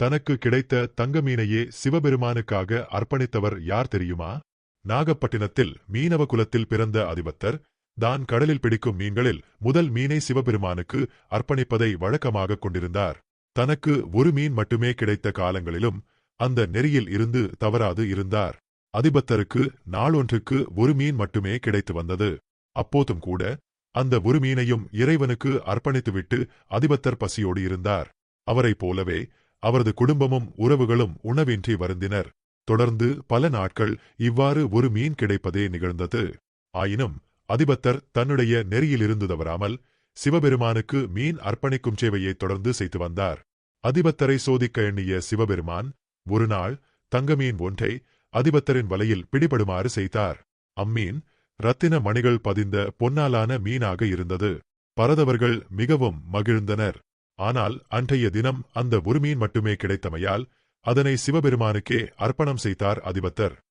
தனக்கு கிடைத்த தங்க மீனையே சிவபெருமானுக்காக அர்ப்பணித்தவர் யார் தெரியுமா? நாகப்பட்டினத்தில் மீனவ குலத்தில் பிறந்த அதிபத்தர் தான் கடலில் பிடிக்கும் மீன்களில் முதல் மீனை சிவபெருமானுக்கு அர்ப்பணிப்பதை வழக்கமாக கொண்டிருந்தார். தனக்கு ஒரு மீன் மட்டுமே கிடைத்த காலங்களிலும் அந்த நெறியில் இருந்து தவறாது இருந்தார். அதிபத்தருக்கு நாளொன்றுக்கு ஒரு மீன் மட்டுமே கிடைத்து வந்தது. அப்போதும் கூட அந்த ஒரு மீனையும் இறைவனுக்கு அர்ப்பணித்துவிட்டு அதிபத்தர் பசியோடு இருந்தார். அவரைப் போலவே அவரது குடும்பமும் உறவுகளும் உணவின்றி வருந்தினர். தொடர்ந்து பல நாட்கள் இவ்வாறு ஒரு மீன் கிடைப்பதே நிகழ்ந்தது. ஆயினும் அதிபத்தர் தன்னுடைய நெறியிலிருந்து தவறாமல் சிவபெருமானுக்கு மீன் அர்ப்பணிக்கும் சேவையை தொடர்ந்து செய்து வந்தார். அதிபத்தரை சோதிக்க எண்ணிய சிவபெருமான் ஒரு நாள் தங்கமீன் ஒன்றை அதிபத்தரின் வலையில் பிடிபடுமாறு செய்தார். அம்மீன் ரத்தின மணிகள் பதிந்த பொன்னாலான மீனாக இருந்தது. பரதவர்கள் மிகவும் மகிழ்ந்தனர். ஆனால் அன்றைய தினம் அந்த ஒரு மீன் மட்டுமே கிடைத்தமையால் அதனை சிவபெருமானுக்கே அர்ப்பணம் செய்தார் அதிபத்தர்.